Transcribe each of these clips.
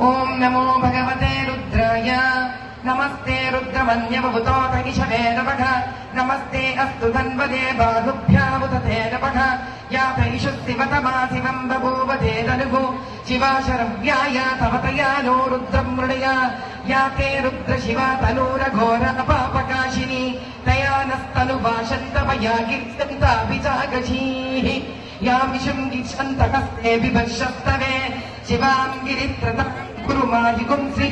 ఓం నమో భగవతే రుద్రాయ. నమస్తే రుద్రమన్యమభుతోతగిషవే నమః. నమస్తే అస్తు ధన్వదే బాధుభ్యాముదతే నమః. యాతైషు శివతమా శివం బభూవతే తనుగు. శివాశరవ్యాయ తవతయా నో రుద్రం మృడయ యాతే రుద్ర శివ తనూరఘోర పాపకాశిని తయా నస్తను భాషంతమయా గిర్తంతాభిజాగశీ యామిషం గిచ్చంతకస్తే బిభర్షస్తవే శివాం గిరిత్రత गिरित्रतम् कुरु मायिकुम् श्री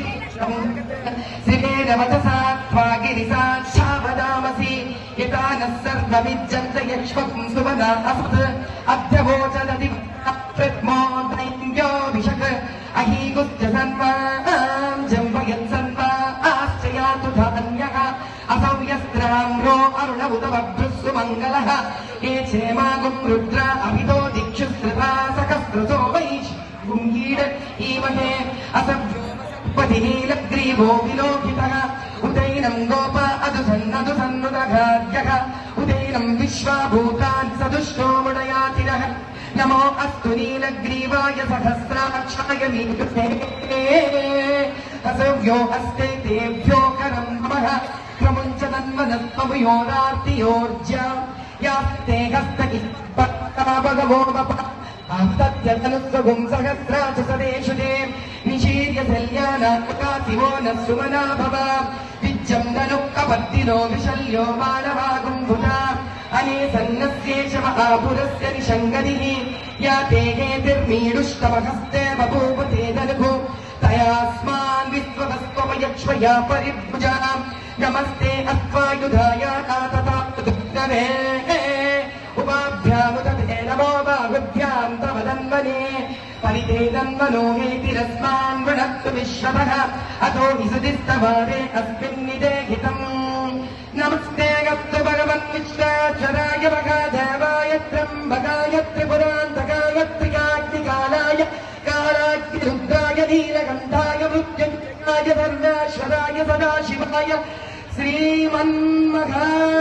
श्रीवेन वचसा त्वा गिरिसाक्षावदामसि यथा नः सर्वमिज्जन्त यक्ष्मम् सुवना असत् अभ्यवोचदति प्रत्मो दैव्योऽभिषक् अहीगुश्च सन्माम् जम्बयत् सन्मा आश्चयातु धान्यः असौ यस्त्राम्रो अरुण उत बभ्रुः सुमङ्गलः ये क्षेमागुम् रुद्र अभितो दिक्षु श्रुता सकस्रसो वैश् गुङ्गीड ईमहे అసభ్యోపతినీలగ్రీవో విలోకిత ఉదైనం గోప అదు సన్నదు సన్నుదఘార్య ఉదైనం విశ్వభూతాన్ సదుష్ణోముడయాతిర నమో అస్తు నీలగ్రీవాయ సహస్రాక్షాయ నీకృతే అసవ్యో అస్తే తేభ్యో కరం నమః ప్రముంచ తన్మనస్మయోరార్తియోర్జ యాస్తే హస్తకి భక్తా భగవోప ఆప్తత్యతనుస్వగుం సహస్రాచ సదేషు దేవ్ शल्यानाकाशिवो न सुमना भव विज्जम् ननु कपत्तिनो विशल्यो मानवागुम्भुता अने सन्नस्येष महापुरस्य निषङ्गदिः या ते हेतिर्मीडुष्टमहस्ते बभूव ते दनुः तयास्मान् विश्ववस्त्वमयक्ष्मया परिभुजा नमस्ते अस्त्वायुधाय तथा दुग्धवे उपाभ्यामुदते नमो बाहुभ्याम् तव दन्वने परिते दन्वनो हेतिरस्मान् वृणक्तु विश्वतः अतो विसुदिस्तवारे अस्मिन्निदेहितम् नमस्ते गस्तु भगवन् विश्वाक्षराय भगादेवाय त्र्यम्बकाय त्रिपुरान्तकाय त्रिकाग्निकालाय कालाग्निरुद्राय नीलकण्ठाय मृत्युञ्जयाय सर्वेश्वराय सदाशिवाय श्रीमन्महादेवाय नमः